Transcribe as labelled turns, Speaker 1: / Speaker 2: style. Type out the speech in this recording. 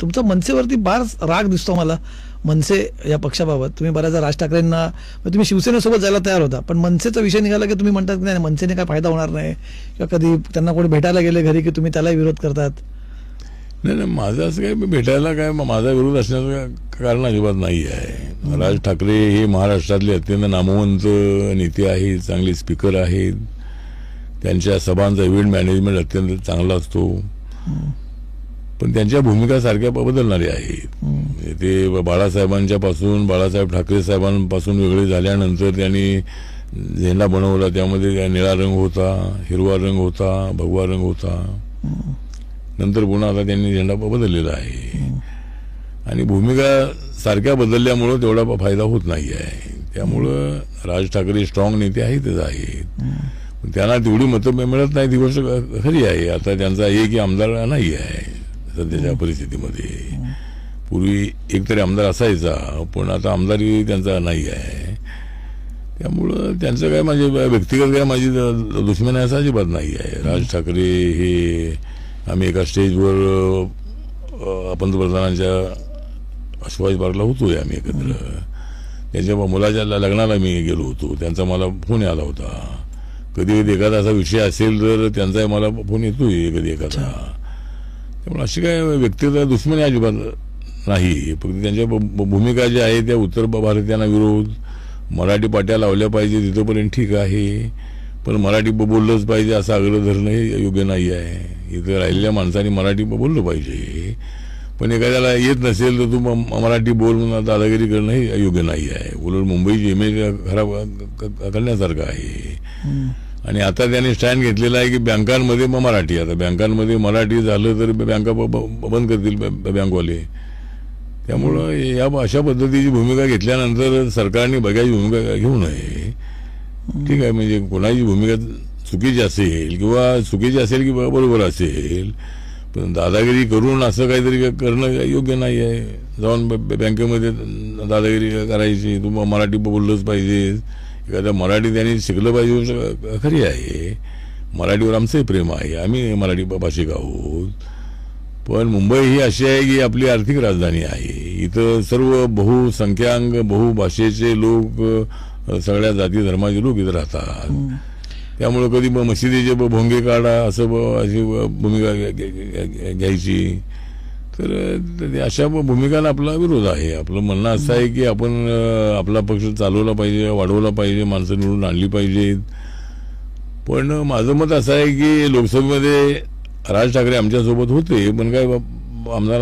Speaker 1: तुमचा मनसेवरती बार राग दिसतो मला. मनसे या पक्षाबाबत. तुम्ही बऱ्याचदा राज ठाकरेंना म्हणजे तुम्ही शिवसेनेसोबत जायला तयार होता पण मनसेचा विषय निघाला की तुम्ही म्हणतात की नाही मनसेने काय फायदा होणार नाही? किंवा कधी त्यांना कोणी भेटायला गेले घरी की तुम्ही त्यालाही विरोध करतात?
Speaker 2: नाही नाही माझं असं काय मी भेटायला काय माझा विरोध असण्याचं कारण अजिबात नाही आहे. राज ठाकरे हे महाराष्ट्रातले अत्यंत नामवंत नेते आहेत चांगले स्पीकर आहेत. त्यांच्या सभांचा इव्हेंट मॅनेजमेंट अत्यंत चांगला असतो. पण त्यांच्या भूमिका सारख्या बदलणाऱ्या आहेत. ते बाळासाहेबांच्या पासून बाळासाहेब ठाकरे साहेबांपासून वेगळे झाल्यानंतर त्यांनी झेंडा बनवला त्यामध्ये निळा रंग होता हिरवा रंग होता भगवा रंग होता. नंतर पुन्हा आता त्यांनी झेंडा बदललेला आहे. आणि भूमिका सारख्या बदलल्यामुळं तेवढा फायदा होत नाही आहे. त्यामुळं राज ठाकरे स्ट्रॉंग नेते आहेतच आहेत. पण त्यांना तेवढी मतं मिळत नाही ती गोष्ट खरी आहे. आता त्यांचा एक आमदार नाही आहे. सध्याच्या परिस्थितीमध्ये. पूर्वी एकतरी आमदार असायचा पण आता आमदारही त्यांचा नाही आहे. त्यामुळं त्यांचं काय माझे व्यक्तिगत काय माझी दुश्मन आहे असं अजिबात नाही आहे. राज ठाकरे हे आम्ही एका स्टेजवर पंतप्रधानांच्या शिवाजी पार्कला होतोय आम्ही एकत्र. त्यांच्या मुलाच्या लग्नाला मी गेलो होतो. त्यांचा मला फोन आला होता. कधी कधी एखादा असा विषय असेल तर त्यांचा मला फोन येतोय कधी एखादा. त्यामुळे अशी काय व्यक्तिगत दुश्मनी अजिबात नाही. फक्त त्यांच्या भूमिका ज्या आहे त्या उत्तर भारतीयांना विरोध. मराठी पाट्या लावल्या पाहिजे तिथंपर्यंत ठीक आहे. पण मराठी ब- बोललंच पाहिजे असं आग्रह धरणं हे योग्य नाही आहे. इथं राहिलेल्या माणसाने मराठी बोललं पाहिजे. पण एखाद्याला येत नसेल तर तू म- मराठी बोल म्हणून दादागिरी करणं हे योग्य नाही आहे. उलट मुंबईची इमेज खराब करण्यासारखं आहे. आणि आता त्यांनी स्टँड घेतलेला आहे की बँकांमध्ये मग मराठी आता बँकांमध्ये मराठी झालं तर बँका बंद करतील बँकवाले. त्यामुळं या अशा पद्धतीची भूमिका घेतल्यानंतर सरकारने बघायची भूमिका घेऊ नये. ठीक आहे म्हणजे कोणाची भूमिका चुकीची असेल किंवा चुकीची असेल किंवा बरोबर असेल पण दादागिरी करून असं काहीतरी करणं योग्य नाही आहे जाऊन बँकेमध्ये दादागिरी करायची तू मराठी बोललंच पाहिजे. एखाद्या मराठी त्यांनी शिकलं पाहिजे खरी आहे. मराठीवर आमचंही प्रेम आहे. आम्ही मराठी भाषिक आहोत. पण मुंबई ही अशी आहे की आपली आर्थिक राजधानी आहे. इथं सर्व बहुसंख्याक बहुभाषेचे लोक सगळ्या जाती धर्माचे लोक इथं राहतात. त्यामुळं कधी मशिदीचे भोंगे काढा असं अशी भूमिका घ्या- घ्या- घ्या- घ्यायची. तर अशा भूमिकाला आपला विरोध आहे. आपलं म्हणणं असं आहे की आपण आपला पक्ष चालवला पाहिजे वाढवला पाहिजे माणसं निवडून आणली पाहिजेत. पण माझं मत असं आहे की लोकसभेमध्ये राज ठाकरे आमच्यासोबत होते पण काय आमदार